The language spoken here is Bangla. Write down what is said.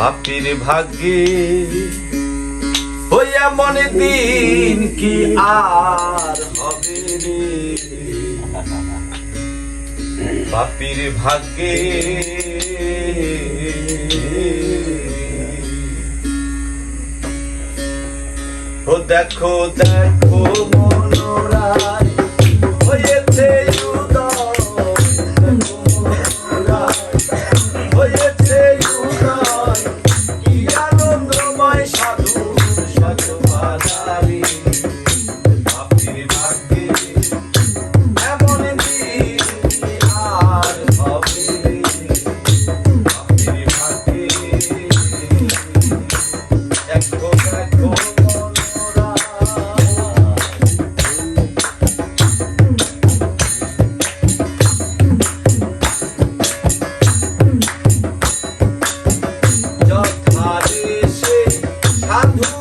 পাপির ভাগ্যে ওই মনে দিন কি আর হবে রে। পাপির ভাগ্যে ও দেখো দেখো মনোরায় amor.